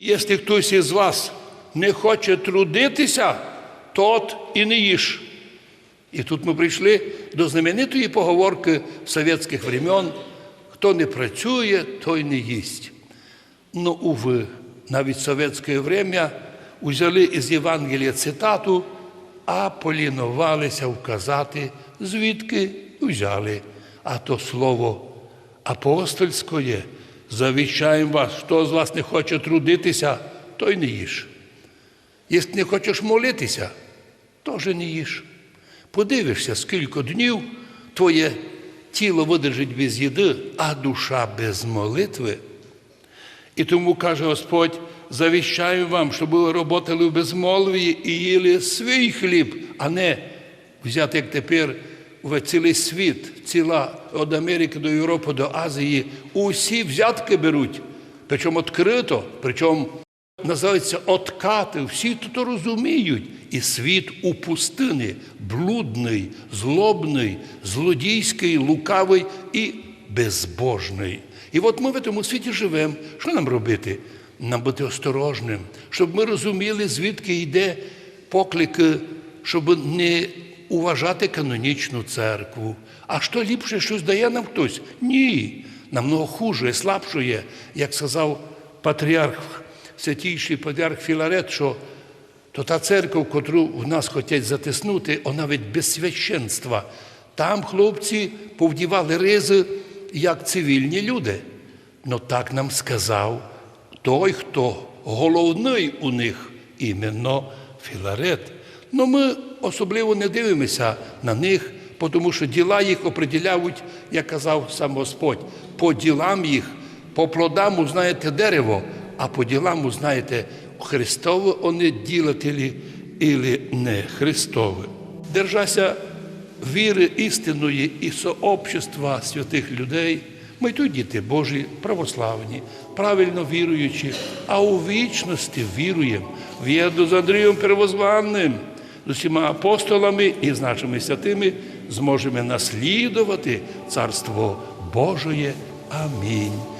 Якщо хтось із вас не хоче трудитися, тот і не їж. І тут ми прийшли до знаменитої поговорки совєтських времен хто не працює, той не їсть. Ну, уви, навіть совєтське время узяли із Євангелія цитату, а полінувалися вказати, звідки взяли. А то слово апостольське, завіщаємо вас, хто з вас не хоче трудитися, той не їж. Якщо не хочеш молитися, теж не їж. Подивишся, скільки днів твоє тіло видержить без їди, а душа без молитви. І тому каже Господь, завіщаю вам, щоб ви роботали в безмолвії і їли свій хліб, а не взяти, як тепер, в цілий світ, ціла від Америки до Європи, до Азії, усі взятки беруть, причому відкрито, причому називається откати. Всі тут розуміють. І світ у пустині блудний, злобний, злодійський, лукавий і безбожний. І от ми в цьому світі живемо. Що нам робити? Нам бути осторожним, щоб ми розуміли, звідки йде поклики, щоб не уважати канонічну церкву. А що ліпше, щось дає нам хтось? Ні. Намного хуже, слабшує, як сказав патріарх, святійший патріарх Філарет, що то та церква, котру в нас хочуть затиснути, вона від без священства. Там хлопці повдівали ризи, як цивільні люди. Ну так нам сказав той, хто головний у них, іменно Філарет. Ну ми особливо не дивимося на них, тому що діла їх определяють, як казав сам Господь, по ділам їх, по плодам узнаєте дерево, а по ділам узнаєте, Христове вони ділателі или не Христове. Держася віри істинної і сообщества святих людей. Ми тут діти Божі, православні, правильно віруючі, а у вічності віруємо в єду з Андрієм Первозванним, з усіма апостолами і з нашими святими зможемо наслідувати Царство Божоє. Амінь.